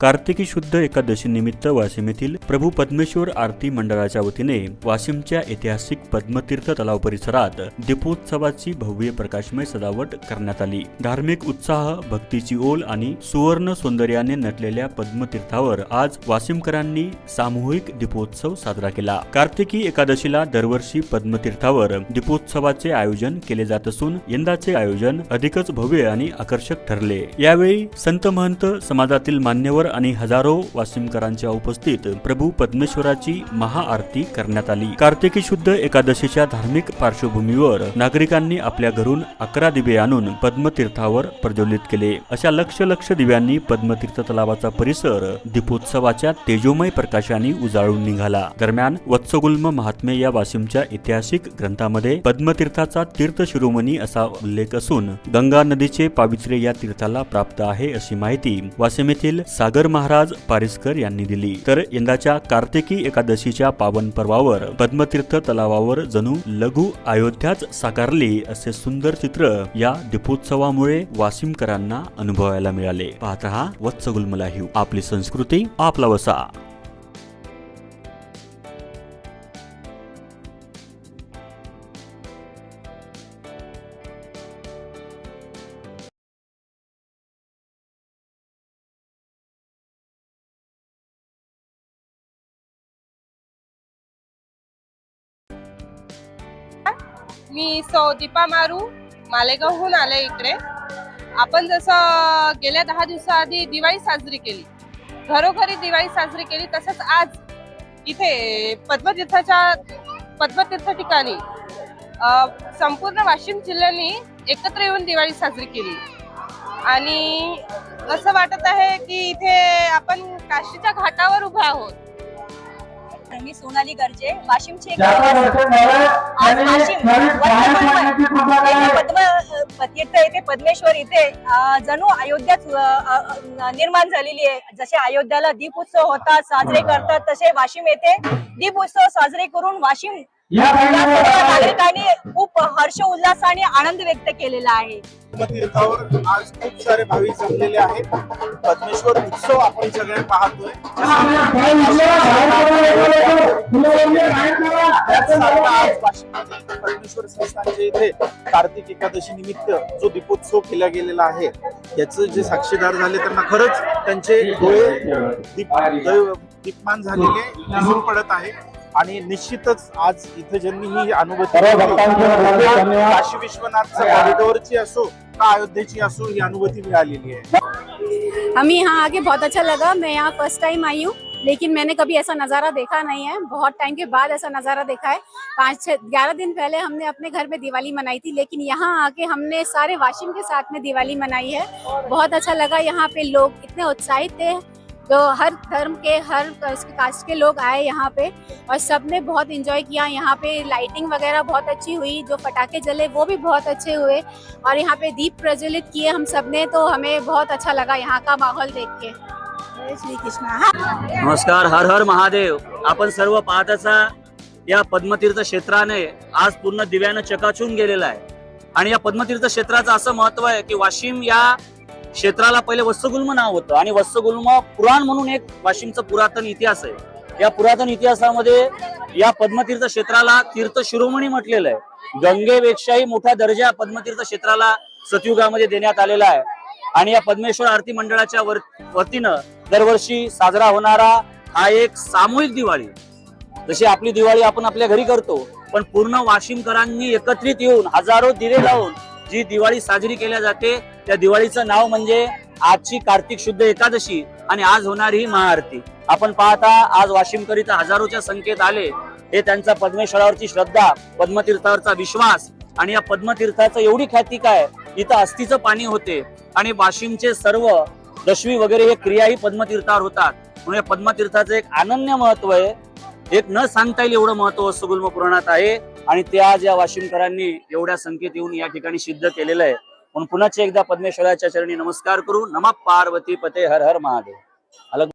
कार्तिकी शुद्ध एकादशीनिमित्त वाशिम येथील प्रभू पद्मेश्वर आरती मंडळाच्या वतीने वाशिमच्या ऐतिहासिक पद्मतीर्थ तलाव परिसरात दीपोत्सवाची भव्य प्रकाशमय सजावट करण्यात आली. धार्मिक उत्साह भक्तीची ओल आणि सुवर्ण सौंदर्याने नटलेल्या पद्मतीर्थावर आज वाशिमकरांनी सामूहिक दीपोत्सव साजरा केला. कार्तिकी एकादशीला दरवर्षी पद्मतीर्थावर दीपोत्सवाचे आयोजन केले जात असून यंदाचे आयोजन अधिकच भव्य आणि आकर्षक ठरले. यावेळी संत महंत समाजातील मान्यवर आणि हजारो वासिमकरांच्या उपस्थित प्रभू पद्मेश्वराची महाआरती करण्यात आली. कार्तिकी शुद्ध एकादशीच्या धार्मिक पार्श्वभूमीवर नागरिकांनी आपल्या घरून अकरा दिवे आणून पद्मतीर्थावर प्रज्वलित केले. अशा लक्ष लक्ष दिव्यांनी पद्मतीर्थ तलावाचा परिसर दीपोत्सवाच्या तेजोमय प्रकाशाने उजाळून निघाला. दरम्यान वत्सगुल्म महात्मे या वाशिमच्या ऐतिहासिक ग्रंथामध्ये पद्मतीर्थाचा तीर्थ शिरोमणी असा उल्लेख असून गंगा नदीचे पावित्र्य या तीर्थाला प्राप्त आहे अशी माहिती वाशिम येथील सागर महाराज पारिसकर यांनी दिली. तर यंदाच्या कार्तिकी एकादशीच्या पावन पर्वावर पद्मतीर्थ तलावावर जणू लघु अयोध्याच साकारली असे सुंदर चित्र या दीपोत्सवामुळे वाशिमकरांना अनुभवायला मिळाले. पाहत रहा वत्सगुल्म लाईव्ह आपली संस्कृती आपला वसा. मी सौ दीपा मारू मालेगावहून आले इकडे. आपण जसं गेल्या दहा दिवसाआधी दिवाळी साजरी केली घरोघरी दिवाळी साजरी केली तसंच आज इथे पद्मतीर्थाच्या पद्मतीर्थ ठिकाणी संपूर्ण वाशिम जिल्ह्याने एकत्र येऊन दिवाळी साजरी केली. आणि असं वाटत आहे की इथे आपण काशीच्या घाटावर उभे आहोत. मी सोनाली गर्जे वाशिम कृपा येथे पद्मेश्वर इथे जणू अयोध्याच अं, अं, निर्माण झालेली आहे. जसे अयोध्याला दीप उत्सव होतात साजरे करतात तसे वाशिम येथे दीप उत्सव साजरे करून वाशिम या नागरिकांनी खूप हर्ष उल्हास आणि आनंद व्यक्त केलेला आहे. तीर्थावर आज खूप सारे भाविक जमलेले आहेत. पद्मेश्वर उत्सव आपण सगळे पाहतोय. पद्मेश्वर संस्थानच्या इथे कार्तिक एकादशी निमित्त जो दीपोत्सव केला गेलेला आहे याचं जे साक्षीदार झाले त्यांना खरंच त्यांचे डोळे दीपमान झालेले दिसून पडत आहे. आणि निश्चितच आज इथे ज्यांनी ही अनुभूती. काशी विश्वनाथच्या कॉरिडोरची असो का अयोध्येची असो ही अनुभूती मिळालेली आहे. हमें यहाँ आके बहुत अच्छा लगा। मैं यहाँ फर्स्ट टाइम आई हूँ लेकिन मैंने कभी ऐसा नज़ारा देखा नहीं है। बहुत टाइम के बाद ऐसा नज़ारा देखा है। पाँच छः ग्यारह दिन पहले हमने अपने घर में दिवाली मनाई थी लेकिन यहाँ आके हमने सारे वाशिम के साथ में दिवाली मनाई है। बहुत अच्छा लगा यहाँ पे लोग इतने उत्साहित थे। तो हर धर्म के हर कास्ट के लोग आए यहाँ पे और सबने बहुत इंजॉय किया। यहाँ पे लाइटिंग वगैरह बहुत अच्छी हुई जो पटाखे जले वो भी बहुत अच्छे हुए और यहाँ पे दीप प्रज्वलित किए हम सब ने तो हमें बहुत अच्छा लगा यहाँ का माहौल देख के। श्री कृष्णा। नमस्कार हर हर महादेव। आपण सर्व पाहताचा या पद्मतीर्थ क्षेत्राने आज पूर्ण दिव्यानं चकाचून गेलेला आहे. आणि या पद्मतीर्थ क्षेत्राचं असं महत्त्व आहे की वाशिम या क्षेत्राला पहिले वत्सगुल्म नाव होतं आणि वत्सगुल्म पुराण म्हणून एक वाशिमचा पुरातन इतिहास आहे. या पुरातन इतिहासामध्ये या पद्मतीर्थ क्षेत्राला तीर्थ शिरोमणी म्हटलेलं आहे. गंगेपेक्षाही मोठा दर्जा पद्मतीर्थ क्षेत्राला सतयुगामध्ये देण्यात आलेला आहे. आणि या पद्मेश्वर आरती मंडळाच्या वतीनं दरवर्षी साजरा होणारा हा एक सामूहिक दिवाळी. जशी आपली दिवाळी आपण आपल्या घरी करतो पण पूर्ण वाशिमकरांनी एकत्रित येऊन हजारो दिवे लावून जी दिवाळी साजरी केल्या जाते त्या दिवाळीचं नाव म्हणजे आजची कार्तिक शुद्ध एकादशी आणि आज होणारी ही महाआरती. आपण पाहता आज वाशिमकरिता हजारोच्या संख्येत आले. हे त्यांचा पद्मेश्वरावरची श्रद्धा पद्मतीर्थावरचा विश्वास आणि या पद्मतीर्थाचं एवढी ख्याती काय? इथं अस्तीचं पाणी होते आणि वाशिमचे सर्व दशवी वगैरे हे क्रियाही पद्मतीर्थावर होतात. म्हणून या पद्मतीर्थाचं एक अनन्य महत्त्व आहे. एक न सांगता येईल एवढं महत्त्व सुगुल्म पुराणात आहे. आणि त्या आज या वाशिमकरांनी एवढ्या संख्येत येऊन या ठिकाणी सिद्ध केलेलं आहे. म्हणून पुन्हा एकदा पद्मेश्वराच्या चरणी नमस्कार करू. नमा पार्वती पते हर हर महादेव. अलग